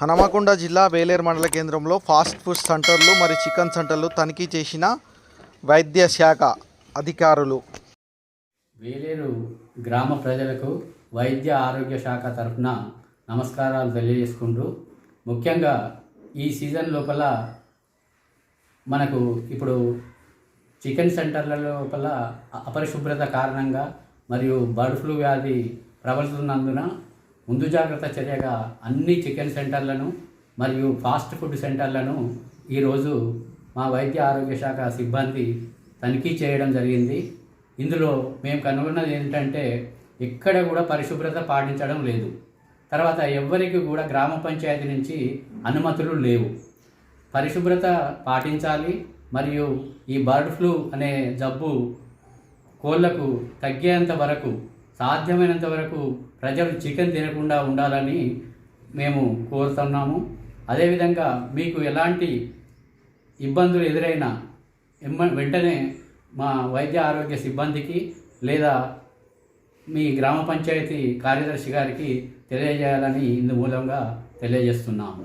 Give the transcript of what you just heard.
హనమకొండ జిల్లా వేలేరు మండల కేంద్రంలో ఫాస్ట్ ఫుడ్ సెంటర్లు మరియు చికెన్ సెంటర్లు తనిఖీ చేసిన వైద్య శాఖ అధికారులు. వేలేరు గ్రామ ప్రజలకు వైద్య ఆరోగ్య శాఖ తరఫున నమస్కారాలు తెలియజేసుకుంటూ ముఖ్యంగా ఈ సీజన్ లోపల మనకు ఇప్పుడు చికెన్ సెంటర్ల లోపల అపరిశుభ్రత కారణంగా మరియు బర్డ్ ఫ్లూ వ్యాధి ప్రబలుతున్నందున ముందు జాగ్రత్త చర్యగా అన్ని చికెన్ సెంటర్లను మరియు ఫాస్ట్ ఫుడ్ సెంటర్లను ఈరోజు మా వైద్య ఆరోగ్య శాఖ సిబ్బంది తనిఖీ చేయడం జరిగింది. ఇందులో మేము కనుగొన్నది ఏంటంటే ఎక్కడ కూడా పరిశుభ్రత పాటించడం లేదు. తర్వాత ఎవ్వరికి కూడా గ్రామ పంచాయతీ నుంచి అనుమతులు లేవు. పరిశుభ్రత పాటించాలి మరియు ఈ బర్డ్ ఫ్లూ అనే జబ్బు కోళ్ళకు తగ్గేంత వరకు సాధ్యమైనంత వరకు ప్రజలు చికెన్ తినకుండా ఉండాలని మేము కోరుతున్నాము. అదేవిధంగా మీకు ఎలాంటి ఇబ్బందులు ఎదురైనా వెంటనే మా వైద్య ఆరోగ్య సిబ్బందికి లేదా మీ గ్రామ పంచాయతీ కార్యదర్శి గారికి తెలియజేయాలని ఇందు మూలంగా తెలియజేస్తున్నాము.